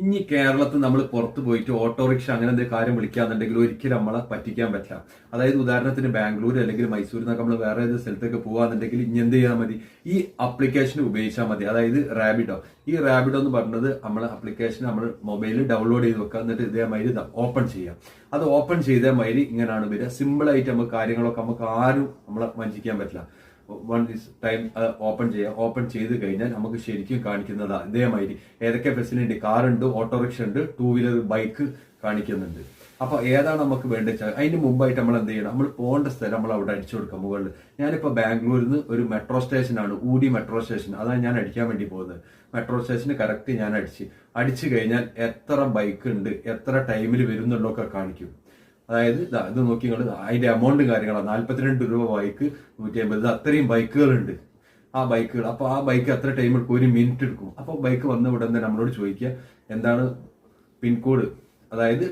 ഇനി കേരളത്തിൽ നമ്മൾ പുറത്ത് പോയിട്ട് ഓട്ടോറിക്ഷ അങ്ങനെ എന്തെങ്കിലും കാര്യം വിളിക്കാന്നുണ്ടെങ്കിൽ ഒരിക്കലും നമ്മളെ പറ്റിക്കാൻ പറ്റില്ല. അതായത് ഉദാഹരണത്തിന് ബാംഗ്ലൂർ അല്ലെങ്കിൽ മൈസൂർ നിന്നൊക്കെ നമ്മൾ വേറെ ഏത് സ്ഥലത്തൊക്കെ പോകാന്നുണ്ടെങ്കിൽ ഇനി എന്ത് ചെയ്താൽ മതി? ഈ അപ്ലിക്കേഷൻ ഉപയോഗിച്ചാൽ മതി. അതായത് റാബിഡോ ഈ റാബിഡോ എന്ന് പറഞ്ഞത് നമ്മൾ അപ്ലിക്കേഷൻ നമ്മൾ മൊബൈലിൽ ഡൗൺലോഡ് ചെയ്ത് വെക്കുക. എന്നിട്ട് ഇതേമാതിരി ഓപ്പൺ ചെയ്യാം അത് ഓപ്പൺ ചെയ്തേ മാതിരി ഇങ്ങനെയാണ് വരിക. സിമ്പിൾ ആയിട്ട് നമുക്ക് കാര്യങ്ങളൊക്കെ നമുക്ക് ആരും നമ്മളെ വഞ്ചിക്കാൻ പറ്റില്ല. വൺ ദിസ് ടൈം ഓപ്പൺ ചെയ്യാം ഓപ്പൺ ചെയ്ത് കഴിഞ്ഞാൽ നമുക്ക് ശരിക്കും കാണിക്കുന്നതാ ഇതേമാതിരി. ഏതൊക്കെ ഫെസിലിറ്റി ഉണ്ട് ഓട്ടോറിക്ഷ ഉണ്ട് ടൂ വീലർ ബൈക്ക് കാണിക്കുന്നുണ്ട്. അപ്പൊ ഏതാണ് നമുക്ക് വേണ്ടത് അതിന് മുമ്പായിട്ട് നമ്മൾ എന്ത് ചെയ്യണം? നമ്മൾ പോകേണ്ട സ്ഥലം നമ്മൾ അവിടെ അടിച്ചു കൊടുക്കാം മുകളിൽ. ഞാനിപ്പോ ബാംഗ്ലൂരിൽ നിന്ന് ഒരു മെട്രോ സ്റ്റേഷനാണ് ഊടി മെട്രോ സ്റ്റേഷൻ അതാണ് ഞാൻ അടിക്കാൻ വേണ്ടി പോകുന്നത്. മെട്രോ സ്റ്റേഷന് കറക്റ്റ് ഞാൻ അടിച്ച്. അടിച്ചു കഴിഞ്ഞാൽ എത്ര ബൈക്ക് ഉണ്ട് എത്ര ടൈമിൽ വരുന്നുള്ളൊക്കെ കാണിക്കും. അതായത് ഇത് നോക്കി നിങ്ങൾ അതിന്റെ എമൗണ്ട് കാര്യങ്ങളാണ് നാല്പത്തിരണ്ട് രൂപ ബൈക്ക് നൂറ്റി അമ്പത് അത്രയും ബൈക്കുകളുണ്ട് ആ ബൈക്കുകൾ അപ്പൊ ആ ബൈക്ക് എത്ര ടൈം എടുക്കും. ഒരു മിനിറ്റ് എടുക്കും. അപ്പൊ ബൈക്ക് വന്ന ഉടനെ നമ്മളോട് ചോദിക്കുക എന്താണ് പിൻകോഡ് അതായത്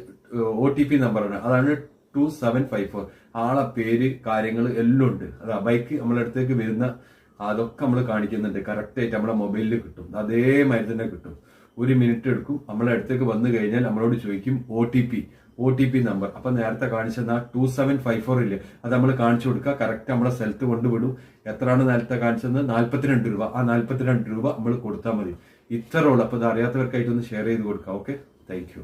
ഒ ടി പി നമ്പറാണ് അതാണ് ടു സെവൻ ഫൈവ് ഫോർ ആളെ പേര് കാര്യങ്ങൾ എല്ലാം ഉണ്ട്. അതാ ബൈക്ക് നമ്മളെ അടുത്തേക്ക് വരുന്ന അതൊക്കെ നമ്മൾ കാണിക്കുന്നുണ്ട്. കറക്റ്റ് ആയിട്ട് നമ്മളെ മൊബൈലിൽ കിട്ടും. അതേമാതിരി തന്നെ കിട്ടും. ഒരു മിനിറ്റ് എടുക്കും. നമ്മളെ അടുത്തേക്ക് വന്നു കഴിഞ്ഞാൽ നമ്മളോട് ചോദിക്കും O T P O T P number അപ്പൊ നേരത്തെ കാണിച്ചെന്ന ടു സെവൻ ഫൈവ് ഫോർ ഇല്ലേ? അത് നമ്മൾ കാണിച്ചു കൊടുക്കുക. കറക്റ്റ് നമ്മളെ സ്ഥലത്ത് കൊണ്ടുവിടും. എത്രയാണ് നേരത്തെ കാണിച്ചത്? നാല്പത്തിരണ്ട് രൂപ. ആ നാല്പത്തിരണ്ട് രൂപ നമ്മൾ കൊടുത്താൽ മതി. ഇത്ര ഉള്ളൂ. അപ്പൊ അത് അറിയാത്തവർക്കായിട്ടൊന്ന് ഷെയർ ചെയ്ത് കൊടുക്കുക ഓക്കെ താങ്ക്